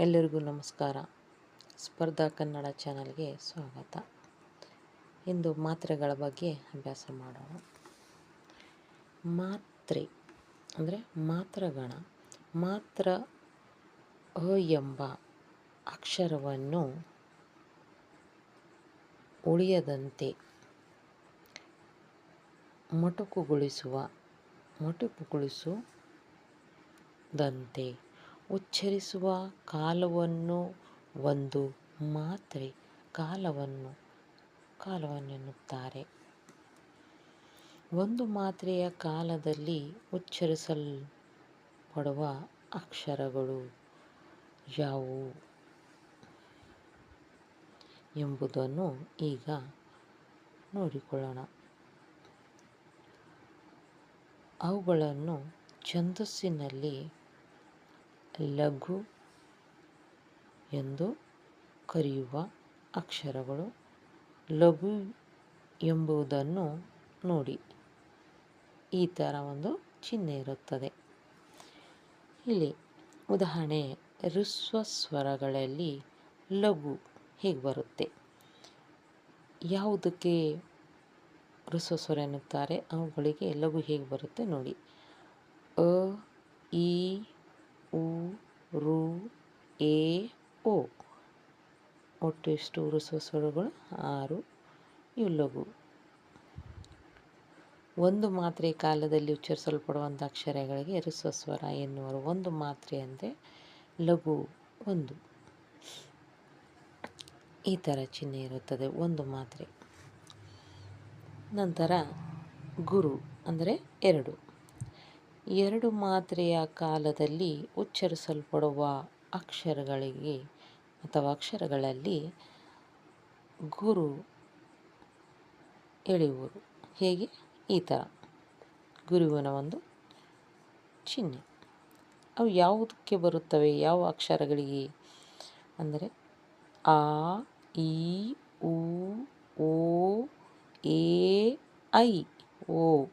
ಎಲ್ಲರಿಗೂ ನಮಸ್ಕಾರ. ಸ್ಪರ್ಧಾ ಕನ್ನಡ ಚಾನಲ್ಗೆ ಸ್ವಾಗತ. ಇಂದು ಮಾತ್ರೆಗಳ ಬಗ್ಗೆ ಅಭ್ಯಾಸ ಮಾಡೋಣ. ಮಾತ್ರೆ ಅಂದರೆ ಮಾತ್ರಗಣ. ಮಾತ್ರ ಅ ಎಂಬ ಅಕ್ಷರವನ್ನು ಉಳಿಯದಂತೆ ಮೊಟಕುಗೊಳಿಸುವ, ಮೊಟಕುಗೊಳಿಸುದಂತೆ ಉಚ್ಚರಿಸುವ ಕಾಲವನ್ನು ಒಂದು ಮಾತ್ರೆ, ಕಾಲವನ್ನು, ಕಾಲವನ್ನೆನ್ನುತ್ತಾರೆ. ಒಂದು ಮಾತ್ರೆಯ ಕಾಲದಲ್ಲಿ ಉಚ್ಚರಿಸಲ್ಪಡುವ ಅಕ್ಷರಗಳು ಯಾವುವು ಎಂಬುದನ್ನು ಈಗ ನೋಡಿಕೊಳ್ಳೋಣ. ಅವುಗಳನ್ನು ಛಂದಸ್ಸಿನಲ್ಲಿ ಲಘು ಎಂದು ಕರೆಯುವ ಅಕ್ಷರಗಳು ಲಘು ಎಂಬುದನ್ನು ನೋಡಿ. ಈ ಥರ ಒಂದು ಚಿಹ್ನೆ ಇರುತ್ತದೆ. ಇಲ್ಲಿ ಉದಾಹರಣೆ ಋಸ್ವ ಸ್ವರಗಳಲ್ಲಿ ಲಘು ಹೇಗೆ ಬರುತ್ತೆ? ಯಾವುದಕ್ಕೆ ಋಸ್ವ ಸ್ವರ ಎನ್ನುತ್ತಾರೆ? ಅವುಗಳಿಗೆ ಲಘು ಹೇಗೆ ಬರುತ್ತೆ ನೋಡಿ. ಅ ಉ ರು ಎ ಓ. ಒಟ್ಟು ಎಷ್ಟು ಋಸ್ವ ಸ್ವರಗಳು? ಆರು. ಇವು ಲಘು ಒಂದು ಮಾತ್ರೆ ಕಾಲದಲ್ಲಿ ಉಚ್ಚರಿಸಲ್ಪಡುವಂಥ ಅಕ್ಷರಗಳಿಗೆ ಋಸ್ವ ಸ್ವರ ಎನ್ನುವರು. ಒಂದು ಮಾತ್ರೆ ಅಂದರೆ ಲಘು ಒಂದು. ಈ ಥರ ಚಿಹ್ನೆ ಇರುತ್ತದೆ. ಒಂದು ಮಾತ್ರೆ. ನಂತರ ಗುರು ಅಂದರೆ ಎರಡು. ಎರಡು ಮಾತ್ರೆಯ ಕಾಲದಲ್ಲಿ ಉಚ್ಚರಿಸಲ್ಪಡುವ ಅಕ್ಷರಗಳಿಗೆ ಅಥವಾ ಅಕ್ಷರಗಳಲ್ಲಿ ಗುರು ಎಳೆಯುವುದು. ಹೇಗೆ? ಈ ಥರ ಗುರುವಿನ ಒಂದು ಚಿಹ್ನೆ. ಅವು ಯಾವುದಕ್ಕೆ ಬರುತ್ತವೆ? ಯಾವ ಅಕ್ಷರಗಳಿಗೆ? ಅಂದರೆ ಆ ಇ ಉ, ಓ, ಎ, ಐ, ಓ.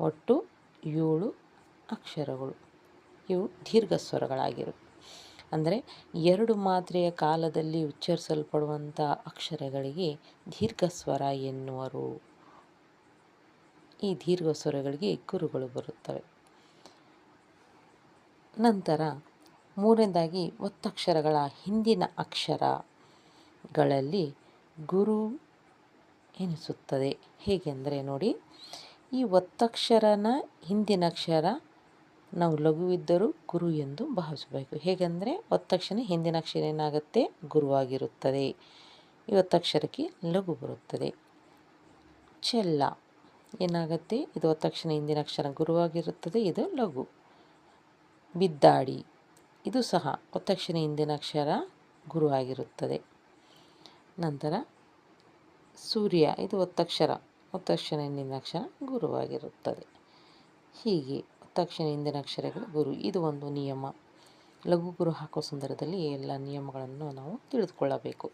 ಒಟ್ಟು ಏಳು ಅಕ್ಷರಗಳು. ಇವು ದೀರ್ಘ ಸ್ವರಗಳಾಗಿರು ಅಂದರೆ ಎರಡು ಮಾತ್ರೆಯ ಕಾಲದಲ್ಲಿ ಉಚ್ಚರಿಸಲ್ಪಡುವಂಥ ಅಕ್ಷರಗಳಿಗೆ ದೀರ್ಘ ಸ್ವರ ಎನ್ನುವರು. ಈ ದೀರ್ಘ ಸ್ವರಗಳಿಗೆ ಗುರುಗಳು ಬರುತ್ತವೆ. ನಂತರ ಮೂರನೇದಾಗಿ ಒತ್ತಕ್ಷರಗಳ ಹಿಂದಿನ ಅಕ್ಷರಗಳಲ್ಲಿ ಗುರು ಎನಿಸುತ್ತದೆ. ಹೇಗೆಂದರೆ ನೋಡಿ ಈ ಒತ್ತಕ್ಷರನ ಹಿಂದಿನ ಅಕ್ಷರ ನಾವು ಲಘುವಿದ್ದರೂ ಗುರು ಎಂದು ಭಾವಿಸಬೇಕು. ಹೇಗೆಂದರೆ ಒತ್ತಕ್ಷರ ಹಿಂದಿನ ಅಕ್ಷರ ಏನಾಗುತ್ತೆ? ಗುರುವಾಗಿರುತ್ತದೆ. ಈ ಒತ್ತಕ್ಷರಕ್ಕೆ ಲಘು ಬರುತ್ತದೆ. ಚೆಲ್ಲ ಏನಾಗುತ್ತೆ? ಇದು ಒತ್ತಕ್ಷರ ಹಿಂದಿನ ಅಕ್ಷರ ಗುರುವಾಗಿರುತ್ತದೆ, ಇದು ಲಘು. ಬಿದ್ದಾಡಿ, ಇದು ಸಹ ಒತ್ತಕ್ಷರ ಹಿಂದಿನ ಅಕ್ಷರ ಗುರುವಾಗಿರುತ್ತದೆ. ನಂತರ ಸೂರ್ಯ, ಇದು ಒತ್ತಕ್ಷರ ಒತ್ತಕ್ಷರ ಹಿಂದಿನ ಅಕ್ಷರ ಗುರುವಾಗಿರುತ್ತದೆ. ಹೀಗೆ ತಕ್ಷಣ ಹಿಂದಿನ ಅಕ್ಷರಗಳು ಗುರು. ಇದು ಒಂದು ನಿಯಮ. ಲಘು ಗುರು ಹಾಕೋ ಸಂದರ್ಭದಲ್ಲಿ ಎಲ್ಲ ನಿಯಮಗಳನ್ನು ನಾವು ತಿಳಿದುಕೊಳ್ಳಬೇಕು.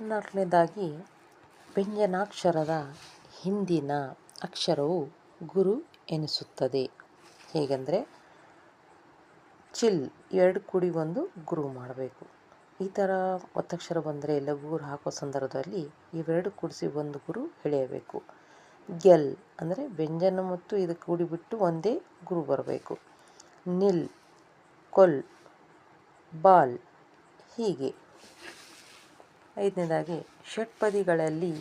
ನಾಲ್ಕನೇದಾಗಿ ವ್ಯಂಜನಾಕ್ಷರದ ಹಿಂದಿನ ಅಕ್ಷರವು ಗುರು ಎನಿಸುತ್ತದೆ. ಹೇಗೆಂದರೆ, ಚಿಲ್ ಎರಡು ಕೂಡಿ ಒಂದು ಗುರು ಮಾಡಬೇಕು. ಈ ಥರ ಒತ್ತಕ್ಷರ ಬಂದರೆ ಲಘುಗುರು ಹಾಕೋ ಸಂದರ್ಭದಲ್ಲಿ ಇವೆರಡು ಕೂಡಿಸಿ ಒಂದು ಗುರು ಎಳೆಯಬೇಕು. ಗೆಲ್ ಅಂದರೆ ವ್ಯಂಜನ ಮತ್ತು ಇದು ಕೂಡಿಬಿಟ್ಟು ಒಂದೇ ಗುರು ಬರಬೇಕು. ನಿಲ್, ಕೊಲ್, ಬಾಲ್ ಹೀಗೆ. ಐದನೇದಾಗಿ, ಷಟ್ಪದಿಗಳಲ್ಲಿ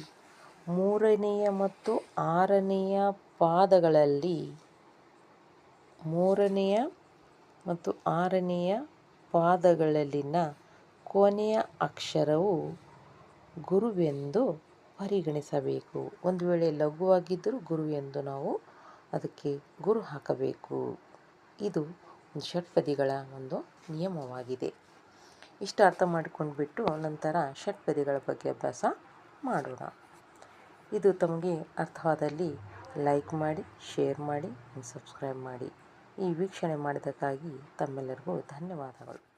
ಮೂರನೆಯ ಮತ್ತು ಆರನೆಯ ಪಾದಗಳಲ್ಲಿ ಮೂರನೆಯ ಮತ್ತು ಆರನೆಯ ಪಾದಗಳಲ್ಲಿನ ಕೊನೆಯ ಅಕ್ಷರವು ಗುರುವೆಂದು ಪರಿಗಣಿಸಬೇಕು. ಒಂದು ವೇಳೆ ಲಘುವಾಗಿದ್ದರೂ ಗುರು ನಾವು ಅದಕ್ಕೆ ಗುರು ಹಾಕಬೇಕು. ಇದು ಷಟ್ಪದಿಗಳ ಒಂದು ನಿಯಮವಾಗಿದೆ. ಇಷ್ಟು ಅರ್ಥ ಮಾಡಿಕೊಂಡ್ಬಿಟ್ಟು ನಂತರ ಷಟ್ಪದಿಗಳ ಬಗ್ಗೆ ಅಭ್ಯಾಸ ಮಾಡೋಣ. ಇದು ತಮಗೆ ಅರ್ಥವಾದಲ್ಲಿ ಲೈಕ್ ಮಾಡಿ, ಶೇರ್ ಮಾಡಿ, ಸಬ್ಸ್ಕ್ರೈಬ್ ಮಾಡಿ. ಈ ವೀಕ್ಷಣೆ ಮಾಡಿದ್ದಕ್ಕಾಗಿ ತಮ್ಮೆಲ್ಲರಿಗೂ ಧನ್ಯವಾದಗಳು.